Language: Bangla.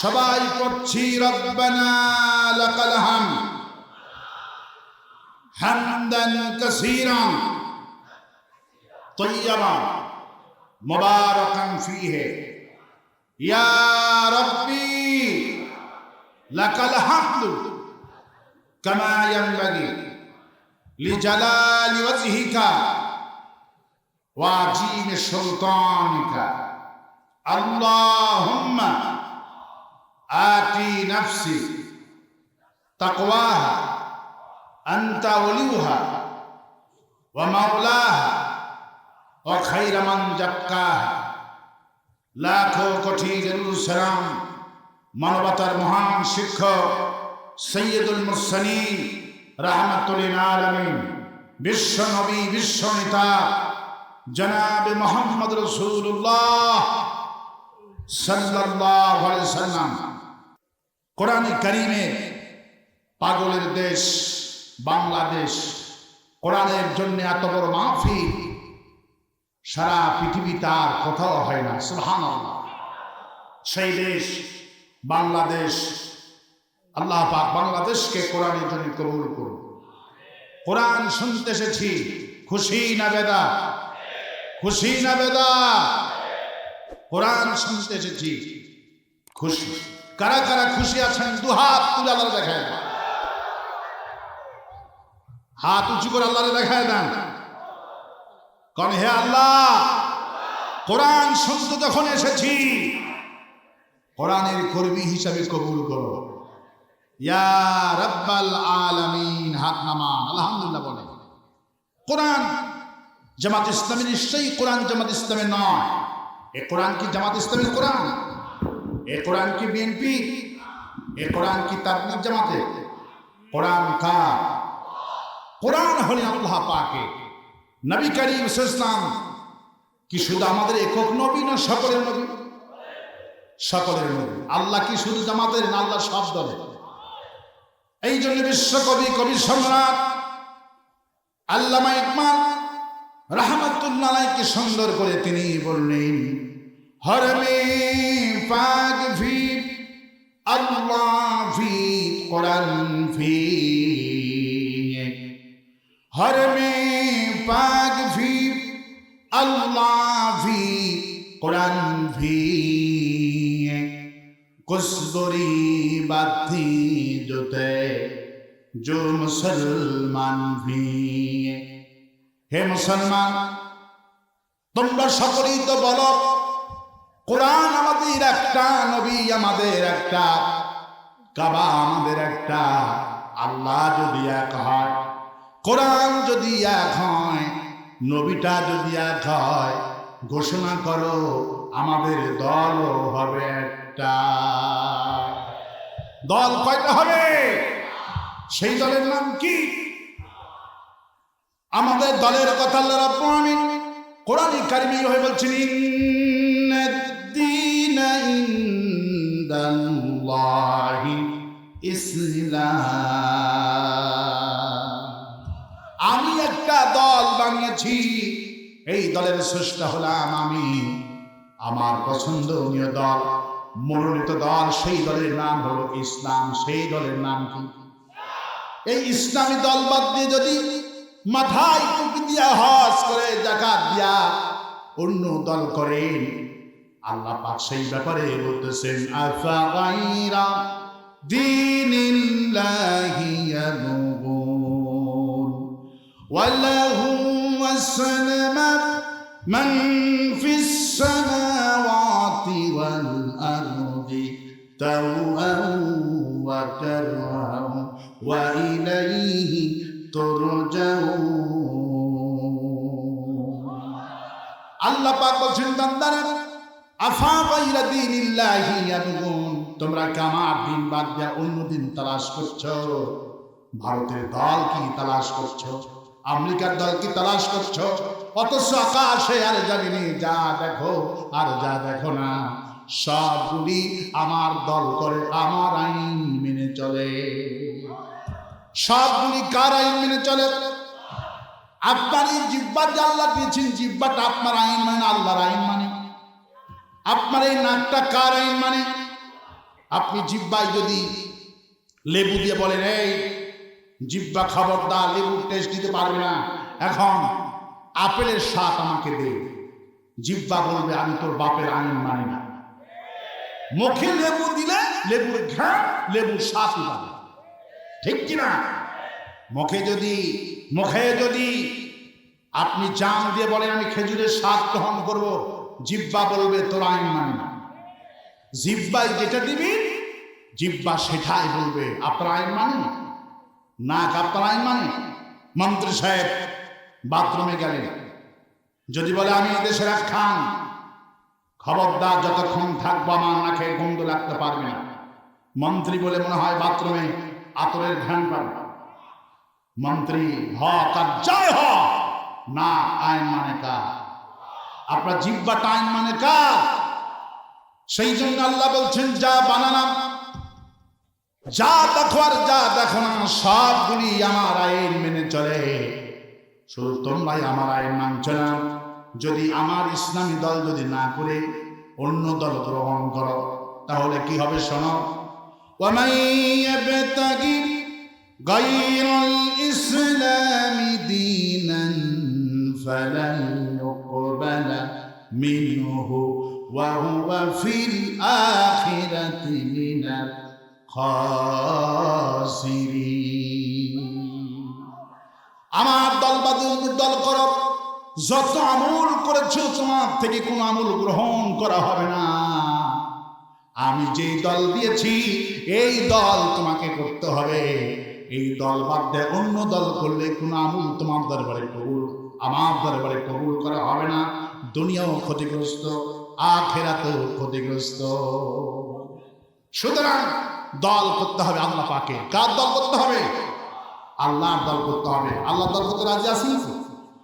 সবাই পড়ছি রব্বানা লাকাল হাম হামদান কাসীরান طيبا مباركا فيه يا ربي لك الحمد كما ينبغي لجلال وجهك وعظيم سلطانك اللهم আতি নাফসি তাকওয়াহা, আনতা ওলিউহা ওয়া মাওলাহা ওয়া খাইরা মান জাক্কাহা লাখো কোটি দরুদ সালাম মানবতার মহান শিক্ষক সৈয়দুল মুরসালিন রাহমাতুল আলামিন, বিশ্ব নবী, বিশ্ব নেতা জনাব মোহাম্মদ রসুল্লাহ সাল্লাল্লাহু সাল্লাম। কোরআন কারিমে পাগলের দেশ, বাংলাদেশ, কোরআনের জন্য এত বড় মাহফিল, সারা পৃথিবী তার কোথাও হয় না সুহান সেই দেশ, বাংলাদেশ, আল্লাহ পাক বাংলাদেশকে কোরআনের জন্য কবুল করুন কোরআন শুনতে এসেছি, খুশি না বেদা? খুশি না বেদা? কোরআন শুনতে এসেছি, খুশি। কারা কারা খুশি আছেন, দু হাত তুলে আল্লাহ দেখায় না হাত উঁচু করে আল্লাহ দেখায় দেন। কারণ হে আল্লাহ, কোরআন শুনতে যখন এসেছি, কোরআনের কর্মী হিসাবে কবুল করো। ইয়া রাব্বাল আলামিন, হাত নামান। আলহামদুলিল্লাহ বলে। কোরআন জামাত ইসলামী নিশ্চয়ই কোরআন জামাত ইসলামের নয়। এ কোরআন কি জামাত ইসলামের কোরআন? এ কোরআন কি বিএনপি? এ কোরআন কি তাবলিগ জামাতে? কোরআন কার? কোরআন হলেন আল্লাহ পাকে। নবী করিম ইসলাম কি শুধু আমাদের একক নবী না সকলের নবী? সকলের নবী। আল্লাহ কি শুধু জামাতের না আল্লাহ সব দলে এই জন্য বিশ্বকবি, কবি সম্রাট আল্লামা ইকমাল রাহমাতুল্লাহকে সুন্দর করে তিনি বললেন, হরমে পাক ভি আল্লাহ ফি কোরআন হর মে পাগ ভি আল্লাহ ফি কোরআন ফি কুসগরি বাতি জোতে जो মুসলমান ভি হে মুসলমান, তোমরা সকলেই তো বলো কোরআন আমাদের একটা, নবী আমাদের একটা, কাবা আমাদের একটা, আল্লাহ যদি এক হয়, কোরআন যদি এক হয়, নবীটা যদি এক হয়, ঘোষণা করো আমাদের দল হবে একটা। দল কয়টা হবে? সেই দলের নাম কি? আমাদের দলের কথা আল্লাহ রাব্বুল আলামিন কোরআন কারিমে হয়ে বলছেন আমি একটা দল বানিয়েছি, এই দলের স্রষ্টা হলাম আমি। আমার পছন্দনীয় দল, মনোনীত দল, সেই দলের নাম হলো ইসলাম। সেই দলের নাম কি? এই ইসলামী দল বাদ দিয়ে যদি মাথায় টুপি দিয়া হজ করে জাকাত দিয়া অন্য দল করেন আল্লাহ পাক সেই ব্যাপারে বলতেছেন, আফা গায়রা দীনিল্লাহি ইয়াবুন ওয়ালাহু ওয়াসালামা মান ফিস সামাওয়াতি ওয়াল আরদি তাওয়ান ওয়া কারহাম, ওয়া ইলাইহি তুরজাউন। আল্লাহ পাক বলছেন, বান্দারা আফা বাইরা তোমরা কি আমার দিন বাদ দিয়া অন্য দিন তালাশ করছ? ভারতের দল কি তালাশ করছ? আমেরিকার দল কি তালাশ করছ? অথচ আকাশে আর জানিনি, যা দেখো আর যা দেখো না। সবগুলি আমার দল করে আমার আইন মেনে চলে। সবগুলি কার আইন মেনে চলে? আপনার এই জিব্বার যে আল্লাহ দিয়েছেন জিব্বাটা আপনার আইন মানে আল্লাহর আইন মানে। আপনার এই নাকটা কার আইন মানে? আপনি জিব্বাই যদি লেবু দিয়ে বলেন, এই, জিব্বা খবরদার, লেবুর টেস্ট দিতে পারবে না। এখন আপেলের স্বাদ আমাকে দে। জিব্বা বলবে, আমি তোর বাপের আইন মানি না। মুখে লেবু দিলে লেবুর ঘ্রাণ লেবুর স্বাদই পাবে ঠিক কিনা মুখে যদি মুখে যদি আপনি জাম দিয়ে বলেন, আমি খেজুরের স্বাদ গ্রহণ করব। জিব্বা বলবে, তোর আইন মানি না। জিব্বাই যেটা দিবি জিব্বা সেটাই বলবে, আপনার আইন মানে নাক আপনার আইন মানে মন্ত্রী সাহেব বাথরুমে গেলেন। যদি বলে, আমি এদেশের এক খান। খবরদার, যতক্ষণ থাকব আমার নাকে গন্ধ লাগতে পারবে না। মন্ত্রী বলে, মনে হয় বাথরুমে আতরের ঘ্রাণ পাবে। মন্ত্রী, হ তার জয় হ। না, আইন মানে কা আপনার জিব্বাটা আইন মানে কা সেই জন্য আল্লাহ বলছেন যা বানালাম যা দেখো আর যা দেখো না সবগুলি আমার আইন মেনে চলে শুধু তোমরাই আমার আইন মানছ না যদি আমার ইসলামী দল যদি না করে অন্য দল গ্রহণ করো তাহলে কি হবে শোনো ومن يبتغي غير الإسلام دينا فلن يقبل منه وهو في الآخرة من الخاسرين আমার দল বা দুর্নীতির দল করো যত আমল করেছ তোমার থেকে কোন আমল গ্রহণ করা হবে না আমি যে দল দিয়েছি এই দল তোমাকে করতে হবে এই দল বাদ দিয়ে অন্য দল করলে কোন আমল তোমার দরবারে কবুল আমার দরবারে কবুল করা হবে না না। দুনিয়াও ক্ষতিগ্রস্ত, আখেরাতেও ক্ষতিগ্রস্ত। সুতরাং দল করতে হবে আল্লাহ পাকে। কার দল করতে হবে? আল্লাহর দল করতে হবে। আল্লাহ দল করতে রাজি আছি